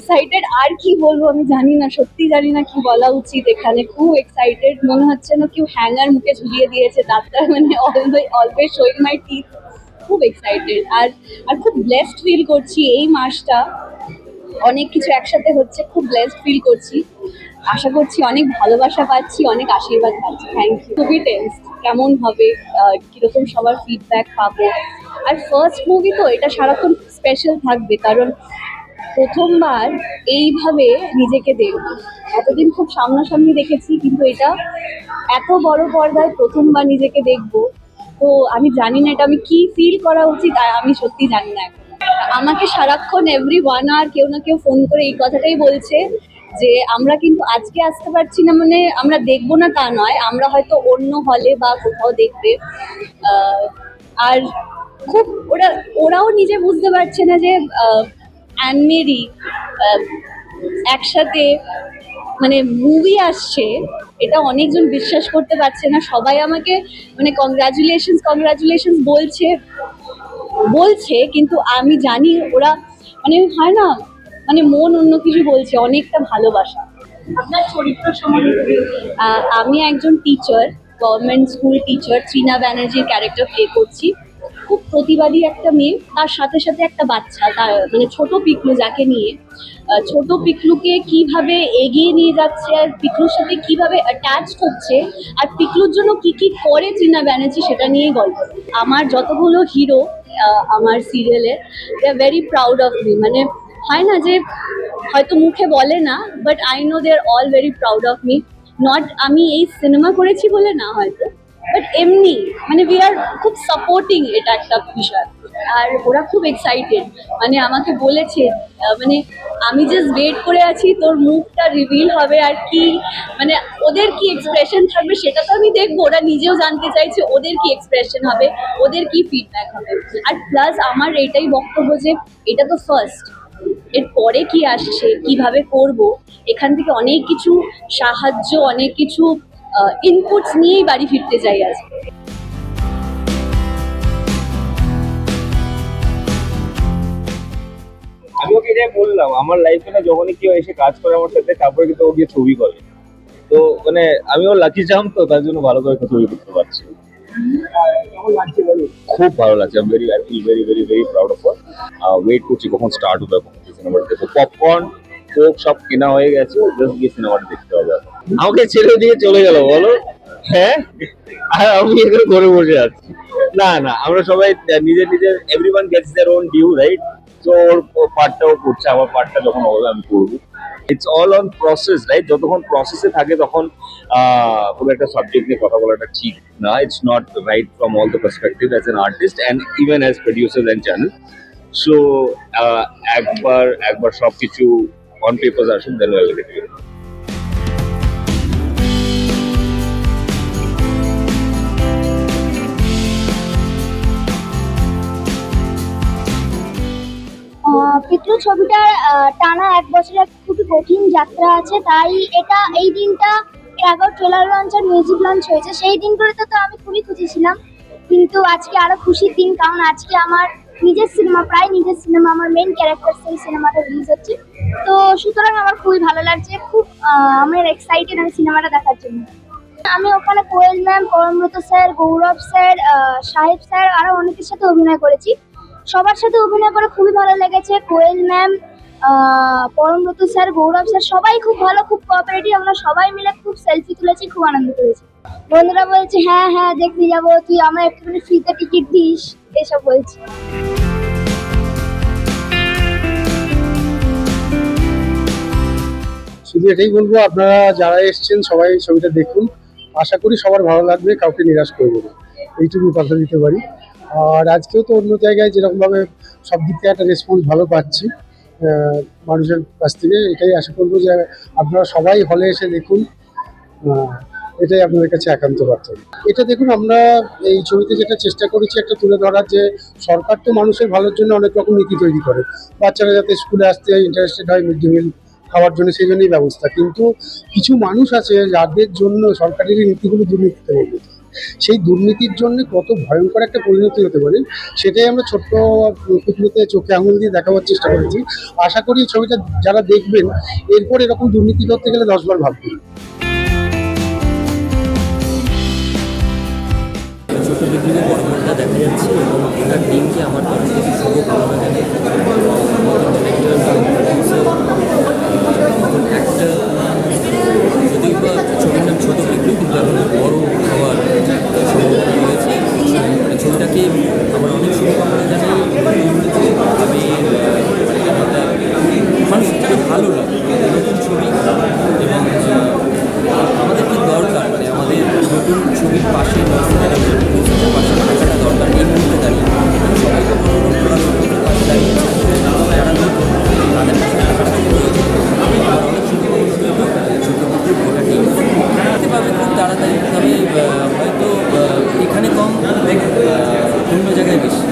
Excited আর কি বলব আমি জানি না, সত্যি জানি না কি বলা উচিত এখানে। খুব এক্সাইটেড মনে হচ্ছে না কেউ হ্যাঙ্গার মুখে ঝুলিয়ে দিয়েছে দাঁতটা মানে অলওয়েজ শোয়িং মাই টিথ খুব এক্সাইটেড আর আর খুব ব্লেসড ফিল করছি এই মাসটা। অনেক কিছু একসাথে হচ্ছে, খুব ব্লেসড ফিল করছি। আশা করছি অনেক ভালোবাসা পাচ্ছি, অনেক আশীর্বাদ পাচ্ছি। থ্যাংক ইউ খুবই টেন্স কেমন হবে কীরকম সবার ফিডব্যাক পাবো। আর ফার্স্ট মুভি তো এটা সারাক্ষণ স্পেশাল থাকবে, কারণ প্রথমবার এইভাবে নিজেকে দেখব। এতদিন খুব সামনাসামনি দেখেছি, কিন্তু এটা এত বড় পর্দায় প্রথমবার নিজেকে দেখব। তো আমি জানি না এটা আমি কি ফিল করা উচিত আমি সত্যি জানি না আমাকে সারাক্ষণ এভরি ওয়ান আওয়ার কেউ না কেউ ফোন করে এই কথাটাই বলছে যে, আমরা কিন্তু আজকে আসতে পারছি না। মানে আমরা দেখব না তা নয়, আমরা হয়তো অন্য হলে বা কোথাও দেখবে। আর খুব ওরা, ওরাও নিজে বুঝতে পারছে না যে অ্যানমেরি একসাথে মানে মুভি আসছে এটা অনেকজন বিশ্বাস করতে পারছে না। সবাই আমাকে মানে কংগ্রাচুলেশনস কংগ্রাচুলেশনস বলছে বলছে কিন্তু আমি জানি ওরা মানে হয় না মানে মন অন্য কিছু বলছে অনেকটা ভালোবাসা। আপনার চরিত্র সম্বন্ধে? আমি একজন teacher government school teacher Trina ব্যানার্জির ক্যারেক্টার প্লে করছি। খুব প্রতিবাদী একটা মেয়ে, তার সাথে সাথে একটা বাচ্চা, তার মানে ছোট পিকলু যাকে নিয়ে ছোট পিকলুকে কীভাবে এগিয়ে নিয়ে যাচ্ছে আর পিকলুর সাথে কীভাবে অ্যাটাচড হচ্ছে আর পিকলুর জন্য কি কি করে ত্রিনা ব্যানার্জি সেটা নিয়েই গল্প। আমার যতগুলো হিরো আমার সিরিয়ালে they are very proud of me মানে হয় না যে হয়তো মুখে বলে না but I know they are all very proud of me not আমি এই সিনেমা করেছি বলে না হয়তো বাট এমনি মানে উই আর খুব সাপোর্টিং এটা একটা বিষয়। আর ওরা খুব এক্সাইটেড মানে আমাকে বলেছে মানে আমি জাস্ট ওয়েট করে আছি, তোর মুখটা রিভিল হবে আর কি। মানে ওদের কি এক্সপ্রেশন থাকবে সেটা তো আমি দেখব। ওরা নিজেও জানতে চাইছে ওদের কি এক্সপ্রেশন হবে, ওদের কি ফিডব্যাক হবে। আর প্লাস আমার এটাই বক্তব্য যে এটা তো ফার্স্ট এর পরে কি আসছে, কীভাবে করব, এখান থেকে অনেক কিছু সাহায্য, অনেক কিছু ইনপুটস নিয়েই বাড়ি ফিরতে চাই আজকে আমি ওকে এটাই বললাম আমার লাইফে না যখনই কেউ এসে কাজ করে আমার সাথে তারপরে কিন্তু ও গিয়ে ছবি করে। তো মানে আমি ওর লাকি চাম তো তার জন্য ভালো করে ছবি করতে পারছি। খুব ভালো লাগছে আমি very I feel very very very proud of wait করছি কখন স্টার্ট হবে কখন সিনেমাটা দেখব। পপকর্ন কোক সব কেনা হয়ে গেছে জাস্ট গিয়ে সিনেমাটা দেখতে হবে। আমাকে ছেড়ে দিয়ে চলে গেল, বলো। হ্যাঁ? আর আমি এখানে ঘরে বসে আছি। না না, আমরা সবাই নিজের নিজের everyone gets their own due right তো ওর পার্টটাও করছে, আমার পার্টটা যখন হবে, আমি করব। It's all on process right যতক্ষণ প্রসেসে থাকে, তখন কোনো একটা সাবজেক্ট নিয়ে কথা বলাটা ঠিক না। It's not right from all the perspective as an artist and even as producer and channel so একবার একবার সব কিছু অন পেপার আসুন দেন ছবিটার টানা এক বছরের খুবই কঠিন যাত্রা আছে, তাই এটা, এই দিনটা এর আগেও ট্রেলার লঞ্চ আর মিউজিক লঞ্চ হয়েছে। সেই দিনগুলোতে তো আমি খুবই খুশি ছিলাম, কিন্তু আজকে আরও খুশির দিন, কারণ আজকে আমার নিজের সিনেমা, প্রায় নিজের সিনেমা, আমার মেন ক্যারেক্টার সেই সিনেমাটা রিলিজ হচ্ছে। তো সুতরাং আমার খুবই ভালো লাগছে, খুব আমার এক্সাইটেড আমি সিনেমাটা দেখার জন্য। আমি ওখানে Koel ma'am, Parambrata sir, Gaurav sir Saheb sir, আরও অনেকের সাথে অভিনয় করেছি। সবার সাথে অভিনয় করে খুবই ভালো লেগেছে। Koel ma'am Parambrata sir, Gaurav sir, সবাই খুব ভালো, খুব কোঅপারেটিভ আমরা সবাই মিলে খুব সেলফি তুলেছি, খুব আনন্দ করেছি। বন্ধুরা বলছে হ্যাঁ হ্যাঁ দেখতে যাব, তুই আমার একটুখানি ফ্রিতে টিকিট দিস? এসব বলছি। শুধু এটাই বলব, আপনারা যারা এসছেন, সবাই ছবিটা দেখুন। আশা করি সবার ভালো লাগবে, কাউকে নিরাশ করব না। এইটুকু কথা দিতে পারি। আর আজকেও তো অন্য জায়গায় যেরকমভাবে সব দিক থেকে একটা রেসপন্স ভালো পাচ্ছি মানুষের কাছ থেকে, এটাই আশা করব যে আপনারা সবাই হলে এসে দেখুন এটাই আপনাদের কাছে একান্ত প্রার্থনা এটা দেখুন, আমরা এই ছবিতে যেটা চেষ্টা করেছি একটা তুলে ধরার যে সরকার তো মানুষের ভালোর জন্য অনেক রকম নীতি তৈরি করে। বাচ্চারা যাতে স্কুলে আসতে ইন্টারেস্টেড হয় মিড ডে মিল খাওয়ার জন্য সেই জন্যই ব্যবস্থা। কিন্তু কিছু মানুষ আছে যাদের জন্য সরকারের নীতিগুলো দুর্নীতিতে পরিণত। সেই দুর্নীতির জন্য কত ভয়ঙ্কর একটা পরিণতি হতে পারে, সেটাই আমরা ছোট্ট পুতুলোতে চোখে আঙুল দিয়ে দেখাবার চেষ্টা করেছি। আশা করি ছবিটা যারা দেখবেন, এরপর এরকম দুর্নীতি করতে গেলে দশবার চতুর্দিকে বর্ণনা দেখা যাচ্ছে এবং এটার টিমকে আমার তরফ থেকে শুভ কামনা জানাই অন্য জায়গায় বেশি।